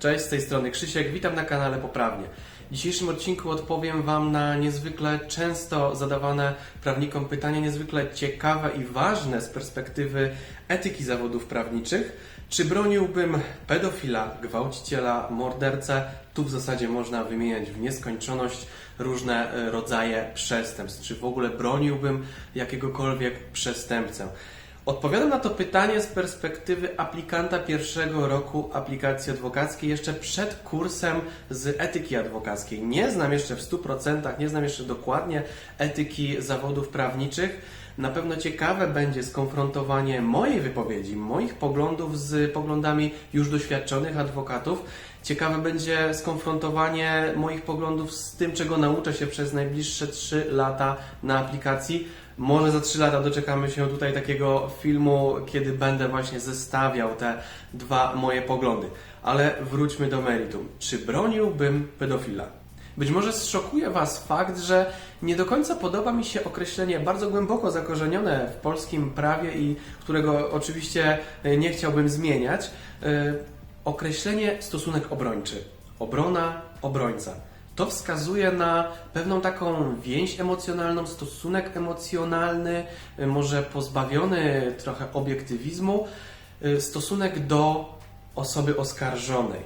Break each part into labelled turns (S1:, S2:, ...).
S1: Cześć, z tej strony Krzysiek, witam na kanale Poprawnie. W dzisiejszym odcinku odpowiem Wam na niezwykle często zadawane prawnikom pytania, niezwykle ciekawe i ważne z perspektywy etyki zawodów prawniczych. Czy broniłbym pedofila, gwałciciela, mordercę? Tu w zasadzie można wymieniać w nieskończoność różne e, rodzaje przestępstw. Czy w ogóle broniłbym jakiegokolwiek przestępcę? Odpowiadam na to pytanie z perspektywy aplikanta pierwszego roku aplikacji adwokackiej, jeszcze przed kursem z etyki adwokackiej. Nie znam jeszcze w 100%, nie znam jeszcze dokładnie etyki zawodów prawniczych. Na pewno ciekawe będzie skonfrontowanie mojej wypowiedzi, moich poglądów z poglądami już doświadczonych adwokatów. Ciekawe będzie skonfrontowanie moich poglądów z tym, czego nauczę się przez najbliższe 3 lata na aplikacji. Może za 3 lata doczekamy się tutaj takiego filmu, kiedy będę właśnie zestawiał te dwa moje poglądy. Ale wróćmy do meritum. Czy broniłbym pedofila? Być może zszokuje Was fakt, że nie do końca podoba mi się określenie bardzo głęboko zakorzenione w polskim prawie i którego oczywiście e, nie chciałbym zmieniać. Określenie stosunek obrończy. Obrona, obrońca. To wskazuje na pewną taką więź emocjonalną, stosunek emocjonalny, y, może pozbawiony trochę obiektywizmu, y, stosunek do osoby oskarżonej.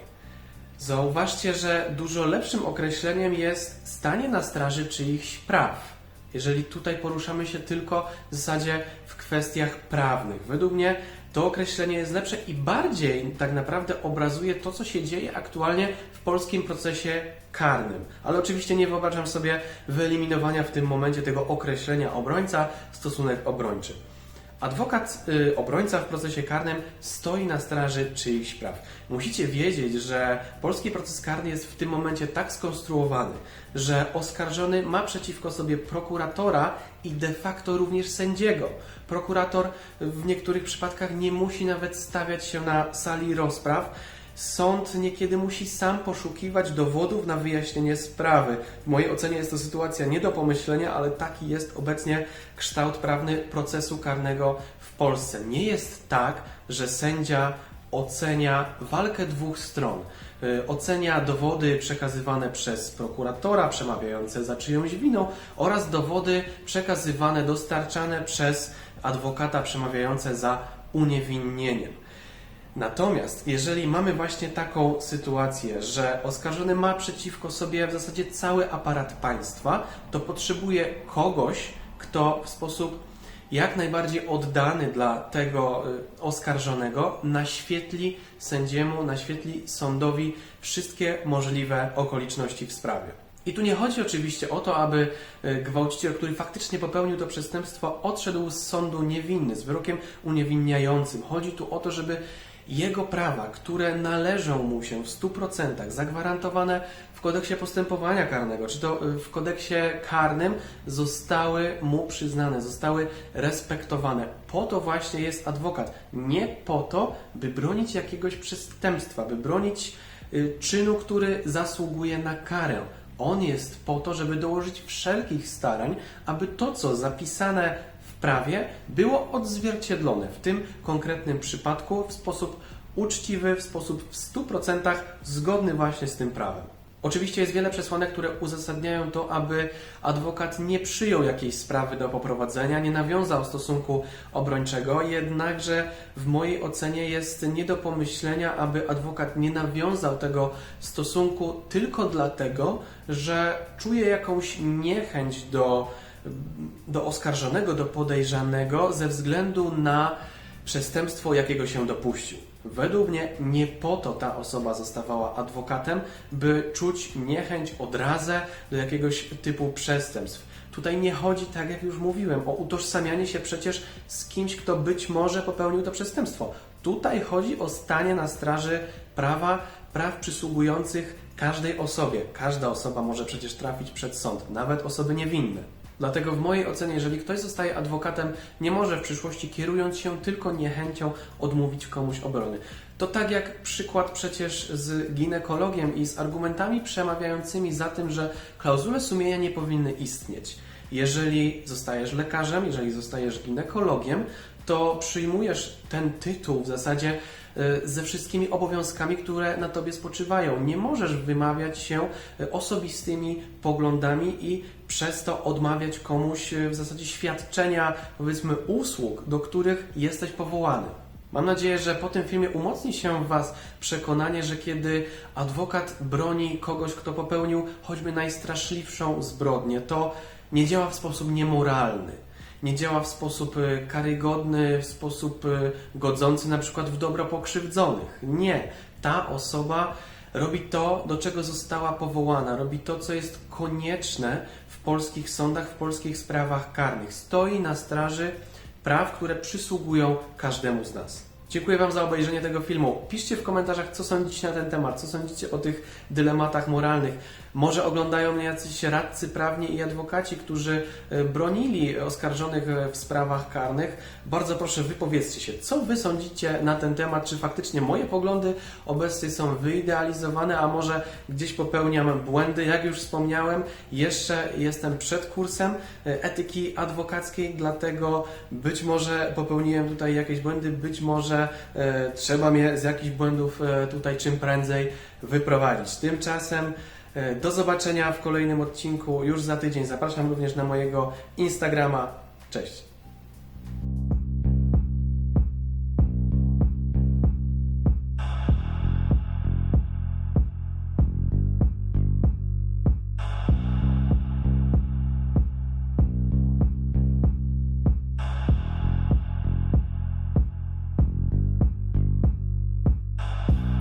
S1: Zauważcie, że dużo lepszym określeniem jest stanie na straży czyichś praw. Jeżeli tutaj poruszamy się tylko w zasadzie w kwestiach prawnych. Według mnie to określenie jest lepsze i bardziej tak naprawdę obrazuje to, co się dzieje aktualnie w polskim procesie karnym. Ale oczywiście nie wyobrażam sobie wyeliminowania w tym momencie tego określenia obrońca, stosunek obrończy. Adwokat, y, obrońca w procesie karnym stoi na straży czyichś praw. Musicie wiedzieć, że polski proces karny jest w tym momencie tak skonstruowany, że oskarżony ma przeciwko sobie prokuratora i de facto również sędziego. Prokurator w niektórych przypadkach nie musi nawet stawiać się na sali rozpraw. Sąd niekiedy musi sam poszukiwać dowodów na wyjaśnienie sprawy. W mojej ocenie jest to sytuacja nie do pomyślenia, ale taki jest obecnie kształt prawny procesu karnego w Polsce. Nie jest tak, że sędzia ocenia walkę dwóch stron. Y, Ocenia dowody przekazywane przez prokuratora, przemawiające za czyjąś winą oraz dowody przekazywane, dostarczane przez adwokata przemawiające za uniewinnieniem. Natomiast jeżeli mamy właśnie taką sytuację, że oskarżony ma przeciwko sobie w zasadzie cały aparat państwa, to potrzebuje kogoś, kto w sposób jak najbardziej oddany dla tego y, oskarżonego naświetli sędziemu, naświetli sądowi wszystkie możliwe okoliczności w sprawie. I tu nie chodzi oczywiście o to, aby y, gwałciciel, który faktycznie popełnił to przestępstwo, odszedł z sądu niewinny, z wyrokiem uniewinniającym. Chodzi tu o to, żeby jego prawa, które należą mu się w 100% zagwarantowane w kodeksie postępowania karnego, czy to y, w kodeksie karnym, zostały mu przyznane, zostały respektowane. Po to właśnie jest adwokat. Nie po to, by bronić jakiegoś przestępstwa, by bronić y, czynu, który zasługuje na karę. On jest po to, żeby dołożyć wszelkich starań, aby to, co zapisane prawie, było odzwierciedlone w tym konkretnym przypadku w sposób uczciwy, w sposób w 100% zgodny właśnie z tym prawem. Oczywiście jest wiele przesłanek, które uzasadniają to, aby adwokat nie przyjął jakiejś sprawy do poprowadzenia, nie nawiązał stosunku obrończego, jednakże w mojej ocenie jest nie do pomyślenia, aby adwokat nie nawiązał tego stosunku tylko dlatego, że czuje jakąś niechęć do, do oskarżonego, do podejrzanego ze względu na przestępstwo, jakiego się dopuścił. Według mnie nie po to ta osoba zostawała adwokatem, by czuć niechęć, odrazę do jakiegoś typu przestępstw. Tutaj nie chodzi, tak jak już mówiłem, o utożsamianie się przecież z kimś, kto być może popełnił to przestępstwo. Tutaj chodzi o stanie na straży prawa, praw przysługujących każdej osobie. Każda osoba może przecież trafić przed sąd, nawet osoby niewinne. Dlatego w mojej ocenie, jeżeli ktoś zostaje adwokatem, nie może w przyszłości, kierując się tylko niechęcią, odmówić komuś obrony. To tak jak przykład przecież z ginekologiem i z argumentami przemawiającymi za tym, że klauzule sumienia nie powinny istnieć. Jeżeli zostajesz lekarzem, jeżeli zostajesz ginekologiem, to przyjmujesz ten tytuł w zasadzie e, ze wszystkimi obowiązkami, które na tobie spoczywają. Nie możesz wymawiać się e, osobistymi poglądami i przez to odmawiać komuś e, w zasadzie świadczenia, powiedzmy, usług, do których jesteś powołany. Mam nadzieję, że po tym filmie umocni się w Was przekonanie, że kiedy adwokat broni kogoś, kto popełnił choćby najstraszliwszą zbrodnię, to nie działa w sposób niemoralny, nie działa w sposób e, karygodny, w sposób e, godzący na przykład w dobro pokrzywdzonych. Nie. Ta osoba robi to, do czego została powołana, robi to, co jest konieczne w polskich sądach, w polskich sprawach karnych. Stoi na straży praw, które przysługują każdemu z nas. Dziękuję Wam za obejrzenie tego filmu. Piszcie w komentarzach, co sądzicie na ten temat, co sądzicie o tych dylematach moralnych. Może oglądają mnie jacyś radcy prawni i adwokaci, którzy e, bronili oskarżonych e, w sprawach karnych. Bardzo proszę, wypowiedzcie się, co Wy sądzicie na ten temat, czy faktycznie moje poglądy obecnie są wyidealizowane, a może gdzieś popełniam błędy. Jak już wspomniałem, jeszcze jestem przed kursem e, etyki adwokackiej, dlatego być może popełniłem tutaj jakieś błędy, być może trzeba mnie z jakichś błędów tutaj czym prędzej wyprowadzić. Tymczasem do zobaczenia w kolejnym odcinku już za tydzień. Zapraszam również na mojego Instagrama. Cześć!